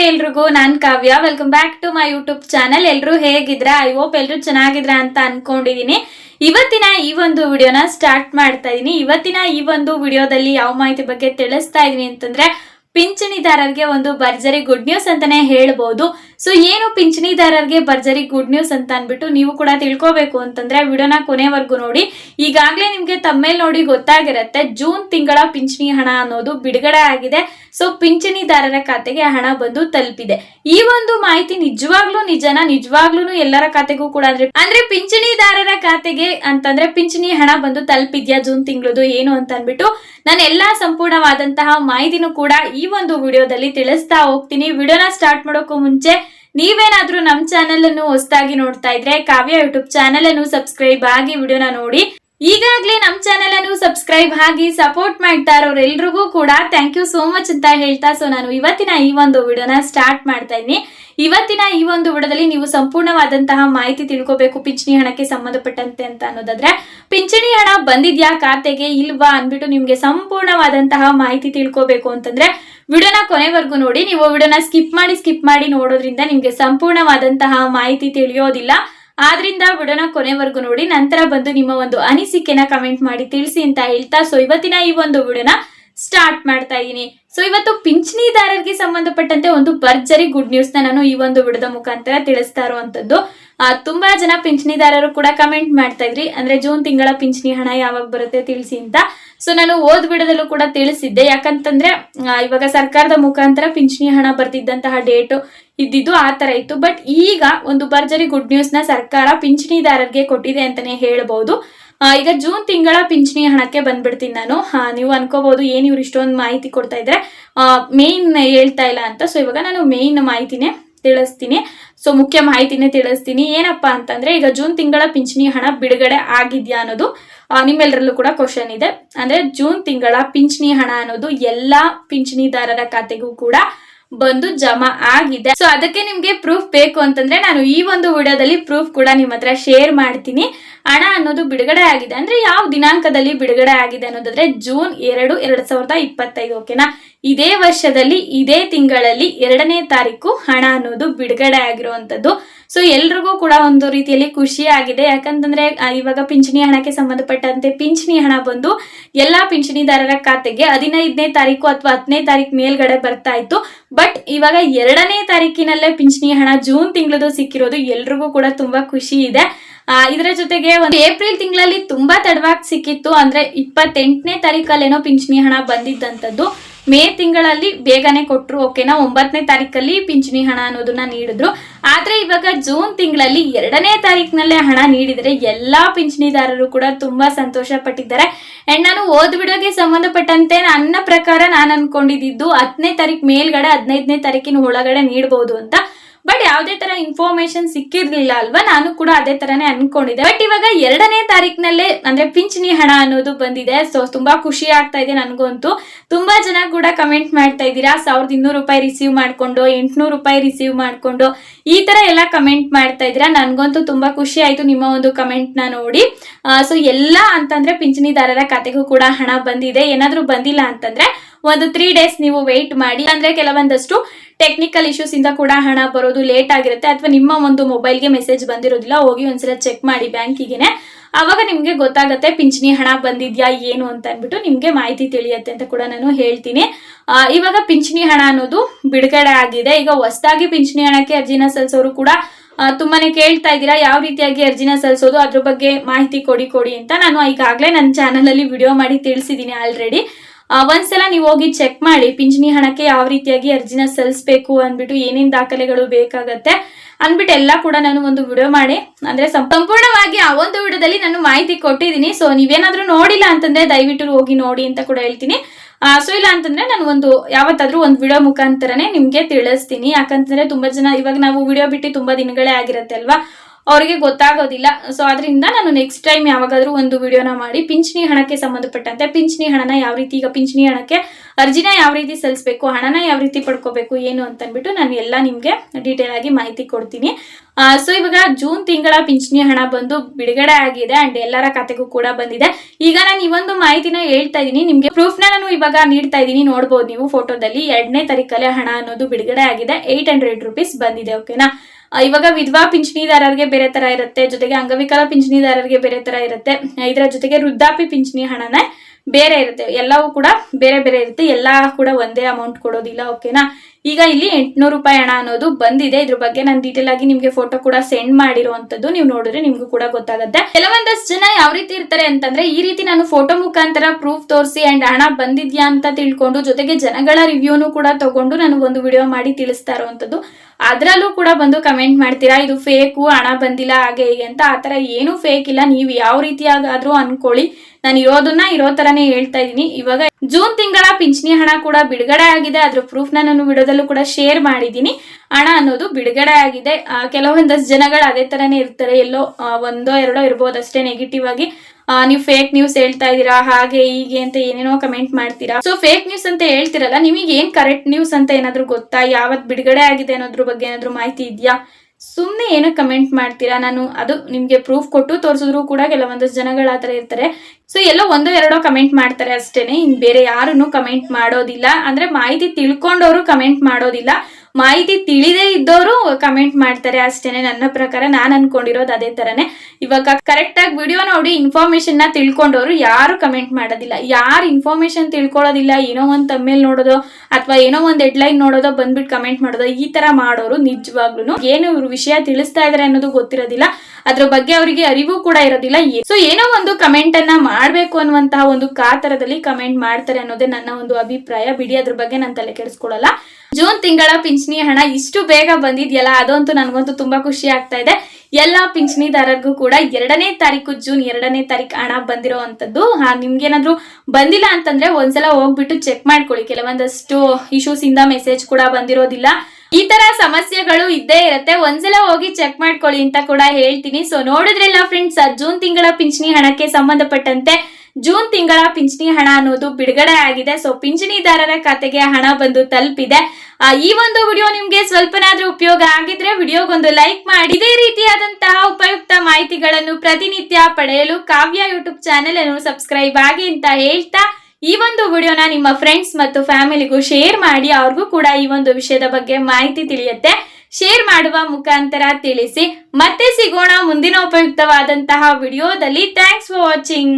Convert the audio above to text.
ನಮಸ್ತೆ ಎಲ್ರಿಗೂ, ನಾನ್ Kavya. Welcome back to my YouTube channel ಎಲ್ರು ಹೇಗಿದ್ರ? ಐ ಹೋಪ್ ಎಲ್ರು ಚೆನ್ನಾಗಿದ್ರ ಅಂತ ಅನ್ಕೊಂಡಿದೀನಿ. ಇವತ್ತಿನ ಈ ಒಂದು ವಿಡಿಯೋನ ಸ್ಟಾರ್ಟ್ ಮಾಡ್ತಾ ಇದೀನಿ. ಇವತ್ತಿನ ಈ ಒಂದು ವಿಡಿಯೋದಲ್ಲಿ ಯಾವ ಮಾಹಿತಿ ಬಗ್ಗೆ ತಿಳಿಸ್ತಾ ಇದೀನಿ ಅಂತಂದ್ರೆ, ಪಿಂಚಣಿದಾರರಿಗೆ ಒಂದು ಭರ್ಜರಿ ಗುಡ್ ನ್ಯೂಸ್ ಅಂತಾನೆ ಹೇಳ್ಬೋದು. ಸೊ ಏನು ಪಿಂಚಣಿದಾರರಿಗೆ ಭರ್ಜರಿ ಗುಡ್ ನ್ಯೂಸ್ ಅಂತ ಅನ್ಬಿಟ್ಟು ನೀವು ಕೂಡ ತಿಳ್ಕೊಬೇಕು ಅಂತಂದ್ರೆ, ವಿಡಿಯೋನ ಕೊನೆವರೆಗೂ ನೋಡಿ. ಈಗಾಗಲೇ ನಿಮ್ಗೆ ತಮ್ಮೇಲ್ ನೋಡಿ ಗೊತ್ತಾಗಿರತ್ತೆ, ಜೂನ್ ತಿಂಗಳ ಪಿಂಚಣಿ ಹಣ ಅನ್ನೋದು ಬಿಡುಗಡೆ ಆಗಿದೆ. ಸೊ ಪಿಂಚಣಿದಾರರ ಖಾತೆಗೆ ಹಣ ಬಂದು ತಲುಪಿದೆ. ಈ ಒಂದು ಮಾಹಿತಿ ನಿಜವಾಗ್ಲೂ ನಿಜನ? ನಿಜವಾಗ್ಲೂ ಎಲ್ಲರ ಖಾತೆಗೂ ಕೂಡ ಅಂದ್ರೆ ಅಂದ್ರೆ ಪಿಂಚಣಿದಾರರ ಖಾತೆಗೆ ಅಂತಂದ್ರೆ ಪಿಂಚಣಿ ಹಣ ಬಂದು ತಲುಪಿದ್ಯಾ ಜೂನ್ ತಿಂಗಳದು ಏನು ಅಂತ ಅನ್ಬಿಟ್ಟು ನಾನು ಎಲ್ಲಾ ಸಂಪೂರ್ಣವಾದಂತಹ ಮಾಹಿತಿನೂ ಕೂಡ ಈ ಒಂದು ವಿಡಿಯೋದಲ್ಲಿ ತಿಳಿಸ್ತಾ ಹೋಗ್ತೀನಿ. ವಿಡಿಯೋನ ಸ್ಟಾರ್ಟ್ ಮಾಡೋಕ್ಕೂ ಮುಂಚೆ ನೀವೇನಾದ್ರೂ ನಮ್ಮ ಚಾನೆಲ್ ಅನ್ನು ಹೊಸದಾಗಿ ನೋಡ್ತಾ ಇದ್ರೆ ಕಾವ್ಯ ಯೂಟ್ಯೂಬ್ ಚಾನೆಲ್ ಅನ್ನು ಸಬ್ಸ್ಕ್ರೈಬ್ ಆಗಿ ವಿಡಿಯೋನ ನೋಡಿ. ಈಗಾಗಲೇ ನಮ್ಮ ಚಾನೆಲ್ ಅನ್ನು ಸಬ್ಸ್ಕ್ರೈಬ್ ಆಗಿ ಸಪೋರ್ಟ್ ಮಾಡ್ತಾ ಇರೋರೆಲ್ರಿಗೂ ಕೂಡ ಥ್ಯಾಂಕ್ ಯು ಸೋ ಮಚ್ ಅಂತ ಹೇಳ್ತಾ ಸೊ ನಾನು ಇವತ್ತಿನ ಈ ಒಂದು ವಿಡಿಯೋನ ಸ್ಟಾರ್ಟ್ ಮಾಡ್ತಾ ಇದ್ದೀನಿ. ಇವತ್ತಿನ ಈ ಒಂದು ವಿಡದಲ್ಲಿ ನೀವು ಸಂಪೂರ್ಣವಾದಂತಹ ಮಾಹಿತಿ ತಿಳ್ಕೋಬೇಕು, ಪಿಂಚಣಿ ಹಣಕ್ಕೆ ಸಂಬಂಧಪಟ್ಟಂತೆ ಅಂತ ಅನ್ನೋದಾದ್ರೆ, ಪಿಂಚಣಿ ಹಣ ಬಂದಿದ್ಯಾ ಖಾತೆಗೆ ಇಲ್ವಾ ಅಂದ್ಬಿಟ್ಟು ನಿಮ್ಗೆ ಸಂಪೂರ್ಣವಾದಂತಹ ಮಾಹಿತಿ ತಿಳ್ಕೋಬೇಕು ಅಂತಂದ್ರೆ, ವಿಡಿಯೋನ ಕೊನೆವರೆಗೂ ನೋಡಿ, ನೀವು ವಿಡಿಯೋನ ಸ್ಕಿಪ್ ಮಾಡಿ ಸ್ಕಿಪ್ ಮಾಡಿ ನೋಡೋದ್ರಿಂದ ನಿಮ್ಗೆ ಸಂಪೂರ್ಣವಾದಂತಹ ಮಾಹಿತಿ ತಿಳಿಯೋದಿಲ್ಲ. ಆದ್ರಿಂದ ವಿಡಿಯೋನ ಕೊನೆವರೆಗೂ ನೋಡಿ, ನಂತರ ಬಂದು ನಿಮ್ಮ ಒಂದು ಅನಿಸಿಕೆನ ಕಮೆಂಟ್ ಮಾಡಿ ತಿಳಿಸಿ ಅಂತ ಹೇಳ್ತಾ ಸೊ ಇವತ್ತಿನ ಈ ಒಂದು ವಿಡಿಯೋನ ಸ್ಟಾರ್ಟ್ ಮಾಡ್ತಾ ಇದ್ದೀನಿ. ಸೊ ಇವತ್ತು ಪಿಂಚಣಿದಾರರಿಗೆ ಸಂಬಂಧಪಟ್ಟಂತೆ ಒಂದು ಭರ್ಜರಿ ಗುಡ್ ನ್ಯೂಸ್ನ ನಾನು ಈ ಒಂದು ವಿಡದ ಮುಖಾಂತರ ತಿಳಿಸ್ತಾ ಇರುವಂತದ್ದು. ತುಂಬಾ ಜನ ಪಿಂಚಣಿದಾರರು ಕೂಡ ಕಮೆಂಟ್ ಮಾಡ್ತಾ ಇದ್ರಿ. ಅಂದ್ರೆ ಜೂನ್ ತಿಂಗಳ ಪಿಂಚಣಿ ಹಣ ಯಾವಾಗ ಬರುತ್ತೆ ತಿಳಿಸಿ ಅಂತ. ಸೊ ನಾನು ಓದ್ ಬಿಡದಲ್ಲೂ ಕೂಡ ತಿಳಿಸಿದ್ದೆ. ಯಾಕಂತಂದ್ರೆ ಇವಾಗ ಸರ್ಕಾರದ ಮುಖಾಂತರ ಪಿಂಚಣಿ ಹಣ ಬರ್ತಿದ್ದಂತಹ ಡೇಟ್ ಇದ್ದಿದ್ದು ಆ ತರ ಇತ್ತು. ಬಟ್ ಈಗ ಒಂದು ಭರ್ಜರಿ ಗುಡ್ ನ್ಯೂಸ್ನ ಸರ್ಕಾರ ಪಿಂಚಣಿದಾರರಿಗೆ ಕೊಟ್ಟಿದೆ ಅಂತಾನೆ ಹೇಳ್ಬಹುದು ಈಗ ಜೂನ್ ತಿಂಗಳ ಪಿಂಚಣಿ ಹಣಕ್ಕೆ ಬಂದ್ಬಿಡ್ತೀನಿ ನಾನು. ನೀವು ಅನ್ಕೋಬಹುದು ಏನ್ ಇವ್ರು ಇಷ್ಟೊಂದು ಮಾಹಿತಿ ಕೊಡ್ತಾ ಇದ್ರೆ. ಮೇನ್ ಹೇಳ್ತಾ ಇಲ್ಲ ಅಂತ. ಸೊ ಇವಾಗ ನಾನು ಮೇನ್ ಮಾಹಿತಿನೇ ತಿಳಿಸ್ತೀನಿ. ಸೊ ಮುಖ್ಯ ಮಾಹಿತಿನೇ ತಿಳಿಸ್ತೀನಿ. ಏನಪ್ಪಾ ಅಂತಂದ್ರೆ, ಈಗ ಜೂನ್ ತಿಂಗಳ ಪಿಂಚಣಿ ಹಣ ಬಿಡುಗಡೆ ಆಗಿದ್ಯಾ ಅನ್ನೋದು ನಿಮ್ಮೆಲ್ಲರಲ್ಲೂ ಕೂಡ ಕ್ವಶನ್ ಇದೆ. ಅಂದ್ರೆ, ಜೂನ್ ತಿಂಗಳ ಪಿಂಚಣಿ ಹಣ ಅನ್ನೋದು ಎಲ್ಲಾ ಪಿಂಚಣಿದಾರರ ಖಾತೆಗೂ ಕೂಡ ಬಂದು ಜಮಾ ಆಗಿದೆ. ಸೊ ಅದಕ್ಕೆ ನಿಮ್ಗೆ ಪ್ರೂಫ್ ಬೇಕು ಅಂತಂದ್ರೆ, ನಾನು ಈ ಒಂದು ವಿಡಿಯೋದಲ್ಲಿ ಪ್ರೂಫ್ ಕೂಡ ನಿಮ್ಮ ಹತ್ರ ಶೇರ್ ಮಾಡ್ತೀನಿ. ಹಣ ಅನ್ನೋದು ಬಿಡುಗಡೆ ಆಗಿದೆ. ಅಂದ್ರೆ ಯಾವ ದಿನಾಂಕದಲ್ಲಿ ಬಿಡುಗಡೆ ಆಗಿದೆ ಅನ್ನೋದಾದ್ರೆ ಜೂನ್ ಎರಡು, ಎರಡ್ ಸಾವಿರದ ಇಪ್ಪತ್ತೈದು ಓಕೆನಾ ಇದೇ ವರ್ಷದಲ್ಲಿ, ಇದೇ ತಿಂಗಳಲ್ಲಿ ಎರಡನೇ ತಾರೀಕು ಹಣ ಅನ್ನೋದು ಬಿಡುಗಡೆ ಆಗಿರುವಂತದ್ದು ಸೊ ಎಲ್ರಿಗೂ ಕೂಡ ಒಂದು ರೀತಿಯಲ್ಲಿ ಖುಷಿ ಆಗಿದೆ. ಯಾಕಂತಂದ್ರೆ ಇವಾಗ ಪಿಂಚಣಿ ಹಣಕ್ಕೆ ಸಂಬಂಧಪಟ್ಟಂತೆ ಪಿಂಚಣಿ ಹಣ ಬಂದು ಎಲ್ಲಾ ಪಿಂಚಣಿದಾರರ ಖಾತೆಗೆ ಹದಿನೈದನೇ ತಾರೀಕು ಅಥವಾ ಹತ್ತನೇ ತಾರೀಕು ಮೇಲ್ಗಡೆ ಬರ್ತಾ ಇತ್ತು. ಬಟ್ ಇವಾಗ ಎರಡನೇ ತಾರೀಕಿನಲ್ಲೇ ಪಿಂಚಣಿ ಹಣ ಜೂನ್ ತಿಂಗಳದು ಸಿಕ್ಕಿರೋದು ಎಲ್ರಿಗೂ ಕೂಡ ತುಂಬಾ ಖುಷಿ ಇದೆ. ಇದರ ಜೊತೆಗೆ ಒಂದು ಏಪ್ರಿಲ್ ತಿಂಗಳಲ್ಲಿ ತುಂಬಾ ತಡವಾಗಿ ಸಿಕ್ಕಿತ್ತು. ಅಂದ್ರೆ ಇಪ್ಪತ್ತೆಂಟನೇ ತಾರೀಕಲ್ಲೇನೋ ಪಿಂಚಣಿ ಹಣ ಬಂದಿದ್ದಂಥದ್ದು. ಮೇ ತಿಂಗಳಲ್ಲಿ ಬೇಗನೆ ಕೊಟ್ರು. ಓಕೆನಾ ಒಂಬತ್ತನೇ ತಾರೀಕಲ್ಲಿ ಪಿಂಚಣಿ ಹಣ ಅನ್ನೋದನ್ನ ನೀಡಿದ್ರು. ಆದ್ರೆ ಇವಾಗ ಜೂನ್ ತಿಂಗಳಲ್ಲಿ ಎರಡನೇ ತಾರೀಕಿನಲ್ಲೇ ಹಣ ನೀಡಿದರೆ ಎಲ್ಲಾ ಪಿಂಚಣಿದಾರರು ಕೂಡ ತುಂಬಾ ಸಂತೋಷ ಪಟ್ಟಿದ್ದಾರೆ ಅಂಡ್ ನಾನು ಓದ್ ವಿಡಿಯೋಗೆ ಸಂಬಂಧಪಟ್ಟಂತೆ ನನ್ನ ಪ್ರಕಾರ ನಾನು ಅನ್ಕೊಂಡಿದ್ದು ಹತ್ತನೇ ತಾರೀಕು ಮೇಲ್ಗಡೆ ಹದಿನೈದನೇ ತಾರೀಕಿನ ಒಳಗಡೆ ನೀಡಬಹುದು ಅಂತ. ಬಟ್ ಯಾವುದೇ ತರ ಇನ್ಫಾರ್ಮೇಶನ್ ಸಿಕ್ಕಿರ್ಲಿಲ್ಲ ಅಲ್ವಾ? ನಾನು ಕೂಡ ಅದೇ ತರನೇ ಅನ್ಕೊಂಡಿದ್ದೆ. ಬಟ್ ಇವಾಗ ಎರಡನೇ ತಾರೀಕಿನಲ್ಲೇ ಅಂದ್ರೆ ಪಿಂಚಣಿ ಹಣ ಅನ್ನೋದು ಬಂದಿದೆ. ಸೊ ತುಂಬಾ ಖುಷಿ ಆಗ್ತಾ ಇದೆ ನನಗಂತೂ. ತುಂಬಾ ಜನ ಕೂಡ ಕಮೆಂಟ್ ಮಾಡ್ತಾ ಇದ್ದೀರಾ. ಸಾವಿರದ ಇನ್ನೂರು ರೂಪಾಯಿ ರಿಸೀವ್ ಮಾಡ್ಕೊಂಡು, ಎಂಟ್ನೂರು ರೂಪಾಯಿ ರಿಸೀವ್ ಮಾಡ್ಕೊಂಡು, ಈ ತರ ಎಲ್ಲ ಕಮೆಂಟ್ ಮಾಡ್ತಾ ಇದ್ದೀರಾ. ನನಗಂತೂ ತುಂಬಾ ಖುಷಿ ಆಯ್ತು ನಿಮ್ಮ ಒಂದು ಕಮೆಂಟ್ನ ನೋಡಿ. ಸೊ ಎಲ್ಲ ಅಂತಂದ್ರೆ ಪಿಂಚಣಿದಾರರ ಖಾತೆಗೂ ಕೂಡ ಹಣ ಬಂದಿದೆ. ಏನಾದ್ರೂ ಬಂದಿಲ್ಲ ಅಂತಂದ್ರೆ ಒಂದು ತ್ರೀ ಡೇಸ್ ನೀವು ವೇಟ್ ಮಾಡಿ. ಅಂದ್ರೆ ಕೆಲವೊಂದಷ್ಟು ಟೆಕ್ನಿಕಲ್ ಇಶ್ಯೂಸ್ ಇಂದ ಕೂಡ ಹಣ ಬರೋದು ಲೇಟ್ ಆಗಿರುತ್ತೆ. ಅಥವಾ ನಿಮ್ಮ ಒಂದು ಮೊಬೈಲ್ಗೆ ಮೆಸೇಜ್ ಬಂದಿರೋದಿಲ್ಲ, ಹೋಗಿ ಒಂದ್ಸಲ ಚೆಕ್ ಮಾಡಿ ಬ್ಯಾಂಕಿಗೆನೆ ಅವಾಗ ನಿಮ್ಗೆ ಗೊತ್ತಾಗತ್ತೆ, ಪಿಂಚಣಿ ಹಣ ಬಂದಿದ್ಯಾ, ಏನು ಅಂತ ಅಂದ್ಬಿಟ್ಟು ನಿಮ್ಗೆ ಮಾಹಿತಿ ತಿಳಿಯತ್ತೆ ಅಂತ ಕೂಡ ನಾನು ಹೇಳ್ತೀನಿ. ಇವಾಗ ಪಿಂಚಣಿ ಹಣ ಅನ್ನೋದು ಬಿಡುಗಡೆ ಆಗಿದೆ. ಈಗ ಹೊಸದಾಗಿ ಪಿಂಚಣಿ ಹಣಕ್ಕೆ ಅರ್ಜಿನ ಸಲ್ಲಿಸೋರು ಕೂಡ ತುಂಬಾನೇ ಕೇಳ್ತಾ ಇದ್ದೀರಾ, ಯಾವ ರೀತಿಯಾಗಿ ಅರ್ಜಿನ ಸಲ್ಲಿಸೋದು, ಅದ್ರ ಬಗ್ಗೆ ಮಾಹಿತಿ ಕೊಡಿ ಕೊಡಿ ಅಂತ ನಾನು ಈಗಾಗಲೇ ನನ್ನ ಚಾನಲ್ ಅಲ್ಲಿ ವಿಡಿಯೋ ಮಾಡಿ ತಿಳಿಸಿದ್ದೀನಿ ಆಲ್ರೆಡಿ ಒಂದ್ಸಲ ನೀವು ಹೋಗಿ ಚೆಕ್ ಮಾಡಿ, ಪಿಂಚಣಿ ಹಣಕ್ಕೆ ಯಾವ ರೀತಿಯಾಗಿ ಅರ್ಜಿನ ಸಲ್ಲಿಸಬೇಕು ಅಂದ್ಬಿಟ್ಟು ಏನೇನ್ ದಾಖಲೆಗಳು ಬೇಕಾಗತ್ತೆ ಅಂದ್ಬಿಟ್ಟು ಎಲ್ಲ ಕೂಡ ನಾನು ಒಂದು ವಿಡಿಯೋ ಮಾಡಿ, ಅಂದ್ರೆ ಸಂಪೂರ್ಣವಾಗಿ ಆ ಒಂದು ವಿಡಿಯೋದಲ್ಲಿ ನಾನು ಮಾಹಿತಿ ಕೊಟ್ಟಿದ್ದೀನಿ. ಸೊ ನೀವೇನಾದ್ರೂ ನೋಡಿಲ್ಲ ಅಂತಂದ್ರೆ ದಯವಿಟ್ಟು ಹೋಗಿ ನೋಡಿ ಅಂತ ಕೂಡ ಹೇಳ್ತೀನಿ. ಸೊ ಇಲ್ಲ ಅಂತಂದ್ರೆ ನಾನು ಒಂದು ಯಾವತ್ತಾದ್ರೂ ಒಂದು ವಿಡಿಯೋ ಮುಖಾಂತರನೇ ನಿಮ್ಗೆ ತಿಳಿಸ್ತೀನಿ. ಯಾಕಂತಂದ್ರೆ ತುಂಬಾ ಜನ ಇವಾಗ ನಾವು ವಿಡಿಯೋ ಬಿಟ್ಟು ತುಂಬಾ ದಿನಗಳೇ ಆಗಿರತ್ತೆ ಅಲ್ವಾ? ಅವರಿಗೆ ಗೊತ್ತಾಗೋದಿಲ್ಲ. ಸೊ ಅದರಿಂದ ನಾನು ನೆಕ್ಸ್ಟ್ ಟೈಮ್ ಯಾವಾಗಾದರೂ ಒಂದು ವಿಡಿಯೋನ ಮಾಡಿ ಪಿಂಚಣಿ ಹಣಕ್ಕೆ ಸಂಬಂಧಪಟ್ಟಂತೆ. ಪಿಂಚಣಿ ಹಣನ ಯಾವ ರೀತಿ ಈಗ ಪಿಂಚಣಿ ಹಣಕ್ಕೆ ಅರ್ಜಿನ ಯಾವ ರೀತಿ ಸಲ್ಲಿಸಬೇಕು, ಹಣನ ಯಾವ ರೀತಿ ಪಡ್ಕೋಬೇಕು, ಏನು ಅಂತ ಅಂದ್ಬಿಟ್ಟು ನಾನು ಎಲ್ಲ ನಿಮಗೆ ಡೀಟೇಲ್ ಆಗಿ ಮಾಹಿತಿ ಕೊಡ್ತೀನಿ. ಸೊ ಇವಾಗ ಜೂನ್ ತಿಂಗಳ ಪಿಂಚಣಿ ಹಣ ಬಂದು ಬಿಡುಗಡೆ ಆಗಿದೆ ಅಂಡ್ ಎಲ್ಲರ ಖಾತೆಗೂ ಕೂಡ ಬಂದಿದೆ. ಈಗ ನಾನು ಈ ಒಂದು ಮಾಹಿತಿನ ಹೇಳ್ತಾ ಇದ್ದೀನಿ ನಿಮಗೆ ಪ್ರೂಫ್ನ ನಾನು ಇವಾಗ ನೀಡ್ತಾ ಇದ್ದೀನಿ ನೋಡ್ಬೋದು ನೀವು ಫೋಟೋದಲ್ಲಿ ಎರಡನೇ ತಾರೀಕಲ್ಲೇ ಹಣ ಅನ್ನೋದು ಬಿಡುಗಡೆ ಆಗಿದೆ ಏಯ್ಟ್ ಹಂಡ್ರೆಡ್ ರುಪೀಸ್ ಬಂದಿದೆ ಓಕೆನಾ ಇವಾಗ ವಿಧವಾ ಪಿಂಚಣಿದಾರರಿಗೆ ಬೇರೆ ತರ ಇರುತ್ತೆ, ಜೊತೆಗೆ ಅಂಗವಿಕಲ ಪಿಂಚಣಿದಾರರಿಗೆ ಬೇರೆ ತರ ಇರುತ್ತೆ. ಇದರ ಜೊತೆಗೆ ವೃದ್ಧಾಪಿ ಪಿಂಚಣಿ ಹಣನ ಬೇರೆ ಇರುತ್ತೆ. ಎಲ್ಲವೂ ಕೂಡ ಬೇರೆ ಬೇರೆ ಇರುತ್ತೆ. ಎಲ್ಲ ಕೂಡ ಒಂದೇ ಅಮೌಂಟ್ ಕೊಡೋದಿಲ್ಲ ಓಕೆನಾ ಈಗ ಇಲ್ಲಿ ಎಂಟ್ನೂರು ರೂಪಾಯಿ ಹಣ ಅನ್ನೋದು ಬಂದಿದೆ. ಇದ್ರ ಬಗ್ಗೆ ನಾನು ಡೀಟೇಲ್ ಆಗಿ ನಿಮ್ಗೆ ಫೋಟೋ ಕೂಡ ಸೆಂಡ್ ಮಾಡಿರುವಂತದ್ದು ನೀವು ನೋಡಿದ್ರೆ ನಿಮ್ಗೂ ಕೂಡ ಗೊತ್ತಾಗುತ್ತೆ. ಕೆಲವೊಂದಷ್ಟು ಜನ ಯಾವ ರೀತಿ ಇರ್ತಾರೆ ಅಂತಂದ್ರೆ ಈ ರೀತಿ ನಾನು ಫೋಟೋ ಮುಖಾಂತರ ಪ್ರೂಫ್ ತೋರಿಸಿ ಅಂಡ್ ಹಣ ಬಂದಿದ್ಯಾ ಅಂತ ತಿಳ್ಕೊಂಡು ಜೊತೆಗೆ ಜನಗಳ ರಿವ್ಯೂನು ಕೂಡ ತಗೊಂಡು ನಾನು ಒಂದು ವಿಡಿಯೋ ಮಾಡಿ ತಿಳಿಸ್ತಾ ಇರುವಂತದ್ದು ಅದರಲ್ಲೂ ಕೂಡ ಬಂದು ಕಮೆಂಟ್ ಮಾಡ್ತೀರಾ, ಇದು ಫೇಕು ಹಣ ಬಂದಿಲ್ಲ, ಹಾಗೆ ಹೀಗೆ ಅಂತ ಆ ಥರ ಏನೂ ಫೇಕ್ ಇಲ್ಲ. ನೀವು ಯಾವ ರೀತಿಯಾಗಾದ್ರೂ ಅನ್ಕೊಳ್ಳಿ. ನಾನು ಇರೋದನ್ನ ಇರೋ ತರನೇ ಹೇಳ್ತಾ ಇದ್ದೀನಿ. ಇವಾಗ ಜೂನ್ ತಿಂಗಳ ಪಿಂಚಣಿ ಹಣ ಕೂಡ ಬಿಡುಗಡೆ ಆಗಿದೆ. ಅದ್ರ ಪ್ರೂಫ್ನ ನಾನು ವಿಡಿಯೋದಲ್ಲೂ ಕೂಡ ಶೇರ್ ಮಾಡಿದ್ದೀನಿ. ಹಣ ಅನ್ನೋದು ಬಿಡುಗಡೆ ಆಗಿದೆ. ಕೆಲವೊಂದಷ್ಟು ಜನಗಳು ಅದೇ ತರನೇ ಇರ್ತಾರೆ. ಎಲ್ಲೋ ಒಂದೋ, ಎರಡೋ ಇರ್ಬೋದು ಅಷ್ಟೇ ನೆಗೆಟಿವ್ ಆಗಿ. ನೀವು ಫೇಕ್ ನ್ಯೂಸ್ ಹೇಳ್ತಾ ಇದ್ದೀರಾ? ಹಾಗೆ, ಹೀಗೆ ಅಂತ ಏನೇನೋ ಕಮೆಂಟ್ ಮಾಡ್ತೀರಾ? ಸೊ ಫೇಕ್ ನ್ಯೂಸ್ ಅಂತ ಹೇಳ್ತಿರಲ್ಲ ನಿಮಗೆ ಏನ್ ಕರೆಕ್ಟ್ ನ್ಯೂಸ್ ಅಂತ ಏನಾದ್ರು ಗೊತ್ತಾ? ಯಾವತ್ ಬಿಡುಗಡೆ ಆಗಿದೆ ಅನ್ನೋದ್ರ ಬಗ್ಗೆ ಏನಾದ್ರು ಮಾಹಿತಿ ಇದೆಯಾ? ಸುಮ್ಮನೆ ಏನೋ ಕಮೆಂಟ್ ಮಾಡ್ತೀರಾ? ನಾನು ಅದು ನಿಮಗೆ ಪ್ರೂಫ್ ಕೊಟ್ಟು ತೋರಿಸಿದ್ರು ಕೂಡ ಕೆಲವೊಂದಷ್ಟು ಜನಗಳು ಆ ಥರ ಇರ್ತಾರೆ. ಸೊ ಎಲ್ಲೋ ಒಂದೋ ಎರಡೋ ಕಮೆಂಟ್ ಮಾಡ್ತಾರೆ ಅಷ್ಟೇನೆ. ಇನ್ನು ಬೇರೆ ಯಾರನ್ನು ಕಮೆಂಟ್ ಮಾಡೋದಿಲ್ಲ. ಅಂದ್ರೆ ಮಾಹಿತಿ ತಿಳ್ಕೊಂಡವರು ಕಮೆಂಟ್ ಮಾಡೋದಿಲ್ಲ. ಮಾಹಿತಿ ತಿಳಿದೇ ಇದ್ದವರು ಕಮೆಂಟ್ ಮಾಡ್ತಾರೆ ಅಷ್ಟೇನೆ ನನ್ನ ಪ್ರಕಾರ. ನಾನು ಅನ್ಕೊಂಡಿರೋದು ಅದೇ ತರನೇ. ಇವಾಗ ಕರೆಕ್ಟ್ ಆಗಿ ವಿಡಿಯೋ ನೋಡಿ ಇನ್ಫಾರ್ಮೇಶನ್ನ ತಿಳ್ಕೊಂಡವರು ಯಾರು ಕಮೆಂಟ್ ಮಾಡೋದಿಲ್ಲ. ಯಾರು ಇನ್ಫಾರ್ಮೇಶನ್ ತಿಳ್ಕೊಳ್ಳೋದಿಲ್ಲ, ಏನೋ ಒಂದು ತಮ್ಮೇಲೆ ನೋಡೋದು, ಅಥವಾ ಏನೋ ಒಂದು ಹೆಡ್ಲೈನ್ ನೋಡೋದೋ ಬಂದ್ಬಿಟ್ಟು ಕಮೆಂಟ್ ಮಾಡೋದು, ಈ ತರ ಮಾಡೋರು ನಿಜವಾಗ್ಲೂ ಏನು ಇವ್ರು ವಿಷಯ ತಿಳಿಸ್ತಾ ಇದಾರೆ ಅನ್ನೋದು ಗೊತ್ತಿರೋದಿಲ್ಲ. ಅದ್ರ ಬಗ್ಗೆ ಅವರಿಗೆ ಅರಿವು ಕೂಡ ಇರೋದಿಲ್ಲ. ಸೊ ಏನೋ ಒಂದು ಕಮೆಂಟ್ ಅನ್ನ ಮಾಡ್ಬೇಕು ಅನ್ನುವಂತಹ ಒಂದು ಕಾತರದಲ್ಲಿ ಕಮೆಂಟ್ ಮಾಡ್ತಾರೆ ಅನ್ನೋದೇ ನನ್ನ ಒಂದು ಅಭಿಪ್ರಾಯ. ಬಿಡಿ, ಅದ್ರ ಬಗ್ಗೆ ನಾನು ತಲೆ ಕೆಡಿಸ್ಕೊಳ್ಳಲ್ಲ ಜೂನ್ ತಿಂಗಳ ಪಿಂಚಣಿ ಹಣ ಇಷ್ಟು ಬೇಗ ಬಂದಿದ್ಯಲ್ಲ, ಅದಂತೂ ನನಗಂತೂ ತುಂಬಾ ಖುಷಿ ಆಗ್ತಾ ಇದೆ. ಎಲ್ಲ ಪಿಂಚಣಿದಾರರಿಗೂ ಕೂಡ ಎರಡನೇ ತಾರೀಕು ಜೂನ್ ಎರಡನೇ ತಾರೀಕು ಹಣ ಬಂದಿರೋ ಅಂಥದ್ದು ನಿಮ್ಗೇನಾದ್ರೂ ಬಂದಿಲ್ಲ ಅಂತಂದ್ರೆ ಒಂದ್ಸಲ ಹೋಗ್ಬಿಟ್ಟು ಚೆಕ್ ಮಾಡ್ಕೊಳ್ಳಿ. ಕೆಲವೊಂದಷ್ಟು ಇಶ್ಯೂಸ್ ಇಂದ ಮೆಸೇಜ್ ಕೂಡ ಬಂದಿರೋದಿಲ್ಲ. ಈ ತರ ಸಮಸ್ಯೆಗಳು ಇದ್ದೇ ಇರುತ್ತೆ. ಒಂದ್ಸಲ ಹೋಗಿ ಚೆಕ್ ಮಾಡ್ಕೊಳ್ಳಿ ಅಂತ ಕೂಡ ಹೇಳ್ತೀನಿ. ಸೊ ನೋಡಿದ್ರಲ್ಲ ಫ್ರೆಂಡ್ಸ್ ಜೂನ್ ತಿಂಗಳ ಪಿಂಚಣಿ ಹಣಕ್ಕೆ ಸಂಬಂಧಪಟ್ಟಂತೆ ಜೂನ್ ತಿಂಗಳ ಪಿಂಚಣಿ ಹಣ ಅನ್ನೋದು ಬಿಡುಗಡೆ ಆಗಿದೆ. ಸೊ ಪಿಂಚಣಿದಾರರ ಖಾತೆಗೆ ಹಣ ಬಂದು ತಲುಪಿದೆ. ಈ ಒಂದು ವಿಡಿಯೋ ನಿಮ್ಗೆ ಸ್ವಲ್ಪನಾದ್ರೂ ಉಪಯೋಗ ಆಗಿದ್ರೆ ವಿಡಿಯೋಗೊಂದು ಲೈಕ್ ಮಾಡಿ. ಇದೇ ರೀತಿಯಾದಂತಹ ಉಪಯುಕ್ತ ಮಾಹಿತಿಗಳನ್ನು ಪ್ರತಿನಿತ್ಯ ಪಡೆಯಲು ಕಾವ್ಯ ಯೂಟ್ಯೂಬ್ ಚಾನೆಲ್ ಅನ್ನು ಸಬ್ಸ್ಕ್ರೈಬ್ ಆಗಿ ಅಂತ ಹೇಳ್ತಾ ಈ ಒಂದು ವಿಡಿಯೋನ ನಿಮ್ಮ ಫ್ರೆಂಡ್ಸ್ ಮತ್ತು ಫ್ಯಾಮಿಲಿಗೂ ಶೇರ್ ಮಾಡಿ, ಅವ್ರಿಗೂ ಕೂಡ ಈ ಒಂದು ವಿಷಯದ ಬಗ್ಗೆ ಮಾಹಿತಿ ತಿಳಿಯುತ್ತೆ. ಶೇರ್ ಮಾಡುವ ಮುಖಾಂತರ ತಿಳಿಸಿ. ಮತ್ತೆ ಸಿಗೋಣ ಮುಂದಿನ ಉಪಯುಕ್ತವಾದಂತಹ ವಿಡಿಯೋದಲ್ಲಿ. Thanks for watching